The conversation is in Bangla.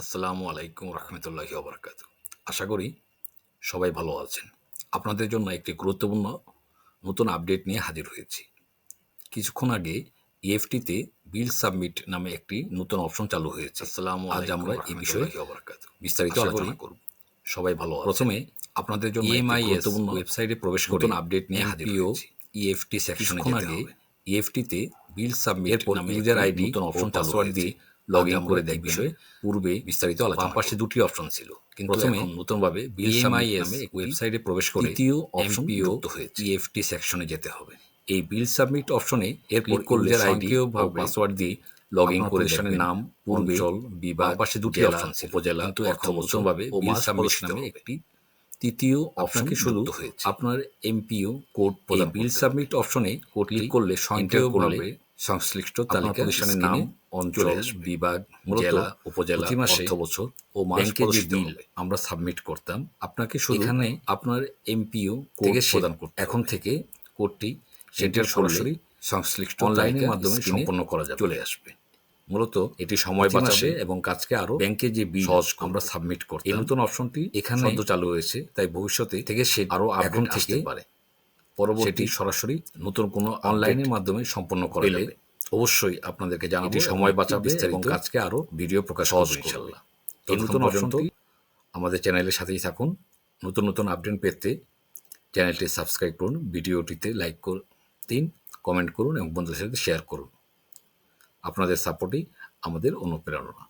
আসসালামু আলাইকুম রহমতুল্লাহি ওবরাকাত। আশা করি সবাই ভালো আছেন। আপনাদের জন্য একটি গুরুত্বপূর্ণ নতুন আপডেট নিয়ে হাজির হয়েছি। কিছুক্ষণ আগে ইএফটিতে বিল সাবমিট নামে একটি নতুন অপশন চালু হয়েছে। আসসালামু আজ আমরা এই বিষয়ে বিস্তারিত আলোচনা করব। সবাই ভালো প্রথমে আপনাদের জন্য ইএমআই গুরুত্বপূর্ণ ওয়েবসাইটে প্রবেশ করে নতুন আপডেট নিয়ে হাজির হয়েছি। ইএফটি সেকশনে যেতে হবে। ইএফটিতে বিল সাবমিট নামে ইউজার আইডি নতুন অপশন পাসওয়ার্ড দিয়ে লগ ইন করে দেখ বিষয়ে পূর্বে বিস্তারিত আলোচনা বাম পাশে দুটি অপশন ছিল। কিন্তু প্রথমে নতুনভাবে বিল সাবমিট নামে ওয়েবসাইটে প্রবেশ করে তৃতীয় অপশন যুক্ত হয়েছে। ইএফটি সেকশনে যেতে হবে। এই বিল সাবমিট অপশনে এর ক্লিক করলে আইডি বা পাসওয়ার্ড দিয়ে লগ ইন করে সেখানে নাম পূর্বে বিভাগ পাশে দুটি অপশন ছিল। উপজেলা কিন্তু এখন নতুনভাবে বিল সাবমিট নামে একটি তৃতীয় অপশনকে শুধু হয়েছে। আপনার এমপিও কোড বিল সাবমিট অপশনে কোড ক্লিক করলে সংখ্যা করলে সংশ্লিষ্ট তালিকা প্রতিষ্ঠানের নাম অঞ্চল বিভাগ জেলা উপজেলা অর্থ বছর ও ব্যাংকের যে বিল আমরা সাবমিট করতাম আপনাকে এখানে আপনার এমপিও কোড প্রদান করতে এখন থেকে কোডটি সেন্টার সরাসরি সংশ্লিষ্ট অনলাইনের মাধ্যমে সম্পন্ন করা যাবে। চলে আসবে। মূলত এটি সময় বাঁচাবে এবং কাজকে আরও ব্যাংকে যে বিল সহজ আমরা সাবমিট করতে এই নতুন অপশনটি এখানে চালু হয়েছে তাই ভবিষ্যতে থেকে সে আরও এখন থেকে পারে। পরবর্তী সরাসরি নতুন কোনো অনলাইনের মাধ্যমে সম্পন্ন করা যাবে। অবশ্যই আপনাদেরকে জানাব সময় বাঁচাবে এবং কাজকে আরও ভিডিও প্রকাশ সহজ ইনশাল্লাহ। এই নতুন অপশনটি আমাদের চ্যানেলের সাথেই থাকুন। নতুন নতুন আপডেট পেতে চ্যানেলটি সাবস্ক্রাইব করুন ভিডিওটিতে লাইক করুন দিন কমেন্ট করুন এবং বন্ধুদের সাথে শেয়ার করুন। আপনাদের সাপোর্টই আমাদের অনুপ্রেরণা।